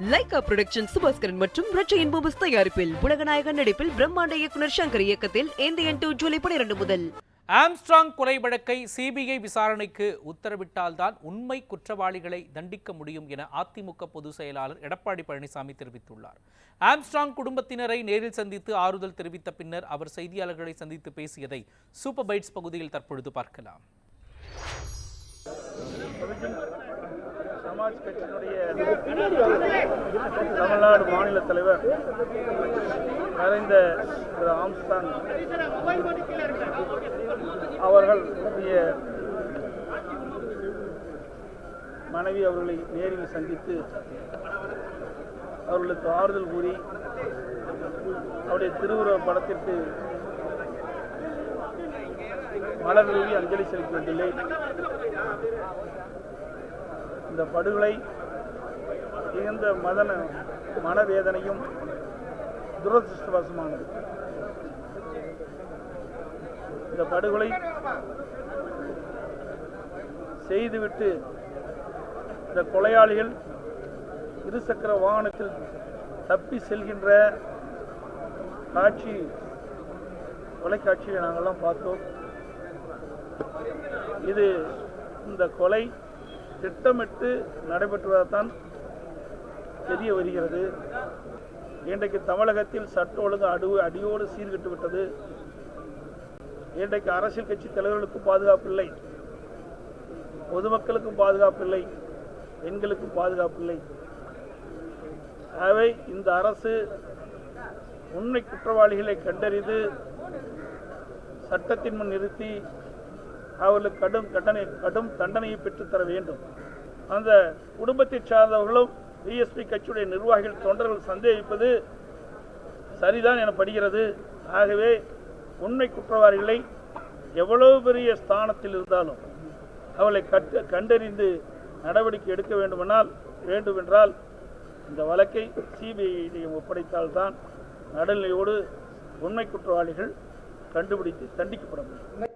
Lyca production Subaskaran மற்றும் ரச்சையின் Phobos தயாரிப்பில் உலகநாயகன் நடிப்பில் பிரம்மாண்ட இயக்குனர் சங்கர் இயக்கத்தில் ஏந்தியன் டூ ஜூலை பனிரெண்டு முதல். ஆம்ஸ்ட்ராங் கொலை வழக்கை சிபிஐ விசாரணைக்கு உத்தரவிட்டால்தான் உண்மை குற்றவாளிகளை தண்டிக்க முடியும் என அதிமுக பொதுச் செயலாளர் எடப்பாடி பழனிசாமி தெரிவித்துள்ளார். ஆம்ஸ்ட்ராங் குடும்பத்தினரை நேரில் சந்தித்து ஆறுதல் தெரிவித்த பின்னர் அவர் செய்தியாளர்களை சந்தித்து பேசியதை சூப்பர் பைட்ஸ் பகுதியில் தற்பொழுது பார்க்கலாம். சமாஜ் கட்சியினுடைய தமிழ்நாடு மாநில தலைவர் மறைந்த திரு ஆம்ஸ்டாங் அவர்கள் மனைவி அவர்களை நேரில் சந்தித்து அவர்களுக்கு ஆறுதல் கூறி அவருடைய திருவுருவ படத்திற்கு மலர் அஞ்சலி செலுத்தி வந்துள்ளேன் இந்த படுகொலை மிகுந்த மதன மனவேதனையும் துரதிருஷ்டவசமானது. இந்த படுகொலை செய்துவிட்டு இந்த கொலையாளிகள் இருசக்கர வாகனத்தில் தப்பி செல்கின்ற காட்சி தொலைக்காட்சியை நாங்கள்லாம் பார்த்தோம். இது இந்த கொலை திட்டமிட்டு நடைபெற்றுவதைத்தான் தெரிய வருகிறது. இன்றைக்கு தமிழகத்தில் சட்ட ஒழுங்கு அடு அடியோடு சீர்கெட்டு விட்டது. இன்றைக்கு அரசியல் கட்சி தலைவர்களுக்கும் பாதுகாப்பு இல்லை. பொதுமக்களுக்கும் பாதுகாப்பு இல்லை. பெண்களுக்கும் பாதுகாப்பு இல்லை. ஆகவே இந்த அரசு உண்மை குற்றவாளிகளை கண்டறிந்து சட்டத்தின் முன் நிறுத்தி அவர்களுக்கு கடும் கண்டனை கடும் தண்டனையை பெற்றுத்தர வேண்டும். அந்த குடும்பத்தை சார்ந்தவர்களும் பிஎஸ்பி கட்சியுடைய நிர்வாகிகள் தொண்டர்கள் சந்தேகிப்பது சரிதான் எனப்படுகிறது ஆகவே உண்மை குற்றவாளிகளை எவ்வளவு பெரிய ஸ்தானத்தில் இருந்தாலும் அவளை கட்டு கண்டறிந்து நடவடிக்கை எடுக்க வேண்டுமென்றால் வேண்டுமென்றால் இந்த வழக்கை சிபிஐயிடம் ஒப்படைத்தால்தான் நடுநிலையோடு உண்மை குற்றவாளிகள் கண்டுபிடித்து தண்டிக்கப்பட முடியும்.